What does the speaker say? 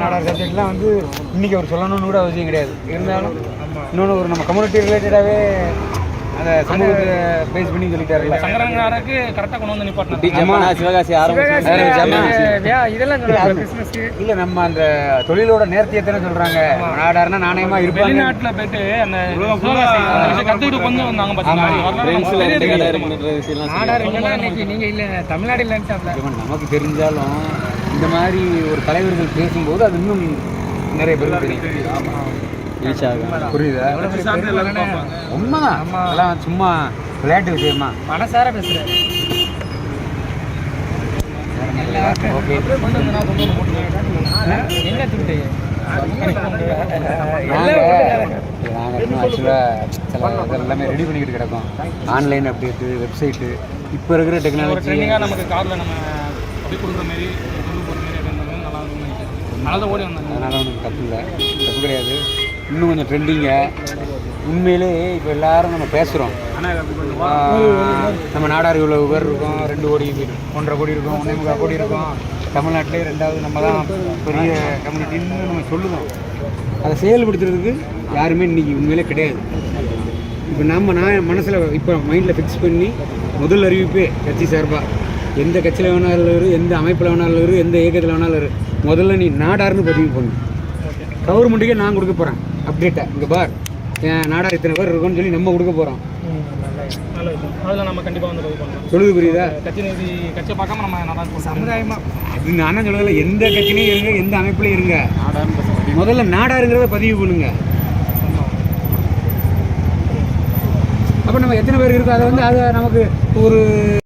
நாடார் சப்ஜெக்ட்லாம் வந்து இன்னைக்கு அவர் சொல்லணும்னு கூட அவசியம் கிடையாது. இருந்தாலும் இன்னொன்று ஒரு நம்ம கம்யூனிட்டி ரிலேட்டடாகவே அந்த சமூகத்தை பேஸ் பண்ணி சொல்லிட்டாருல்ல. சங்கரங்கனாருக்கு கரெக்டாக கொண்டு வந்து நிப்பாட்டினாங்க ஜம்மா சிவகாசி ஆரம்பிச்சு. இதெல்லாம் இல்லை நம்ம அந்த தொழிலோட நேர்த்தியத்தானே சொல்கிறாங்க நாடார்னா நாணயமா இருப்பாங்க. வெளிநாட்டுல போயிட்டு அந்த கொண்டு வந்தாங்க விஷயம்லாம் நாடார் இல்லைன்னா இன்னைக்கு நீங்க இல்ல தமிழ்நாடு இல்லைன்னு நமக்கு தெரிஞ்சாலும் இந்த மாதிரி ஒரு தலைவர்கள் பேசும்போது அது இன்னும் நிறைய பேருக்கு தெரியும். ரீச் ஆகும் புரியுதா? உண்மைதான். அதெல்லாம் சும்மா விளையாட்டு விஷயமா? மனசார இது எல்லாமே ரெடி பண்ணிக்கிட்டு கிடக்கோம். ஆன்லைன் அப்டேட்டு வெப்சைட்டு இப்போ இருக்கிற டெக்னாலஜி ட்ரெண்டிங்காக நமக்கு கார்ல நம்ம அப்படி கொடுக்குற மாதிரி கொண்டு போகிற மாதிரி அப்படி இருந்தாலும் நல்லா இருக்கும்னு நினைக்கிறேன். நல்லா தான் ஓடி வந்தாங்க. அதனால் ஒன்றும் தப்பு இல்லை தப்பு கிடையாது இன்னும் கொஞ்சம் ட்ரெண்டிங்க உண்மையிலே இப்போ எல்லாரும் நம்ம பேசுகிறோம் நம்ம நாடார் இவ்வளவு பேர் இருக்கோம். ரெண்டு கோடி ஒன்றரை கோடி இருக்கும். ஒன்றே முக்கால் கோடி இருக்கும். தமிழ்நாட்டிலே ரெண்டாவது நம்ம தான் பெரிய கம்யூனிட்டின்னு நம்ம சொல்லுவோம். அதை செயல்படுத்துறதுக்கு யாருமே இன்னைக்கு உண்மையிலே கிடையாது. இப்போ நம்ம நான் மனசில் இப்போ மைண்டில் ஃபிக்ஸ் பண்ணி முதல் அறிவிப்பே கட்சி சார்பாக எந்த கட்சியில் வேணாலும் இரு எந்த அமைப்பில் வேணாலும் இரு எந்த இயக்கத்தில் வேணாலும் இரு. முதல்ல நீ நாடார்னு பதிவு பண்ணு கவர்மெண்ட்டுக்கே நான் கொடுக்க போகிறேன் அப்டேட்டை இங்கே பார். என் நாடார் இத்தனை பேர் இருக்கும்னு சொல்லி நம்ம கொடுக்க போகிறோம் அதில் நம்ம கண்டிப்பாக வந்து சொல்லுது புரியுதா? கட்சி கட்சியை பார்க்காம நம்ம நல்லா இருக்கும் சமுதாயமா. அது நானும் சொல்லல எந்த கட்சியிலையும் இருங்க எந்த அமைப்புலையும் இருங்க. முதல்ல நாடாருங்கிறத பதிவு பண்ணுங்க. அப்போ நம்ம எத்தனை பேர் இருக்கோ அதை வந்து அதை நமக்கு ஒரு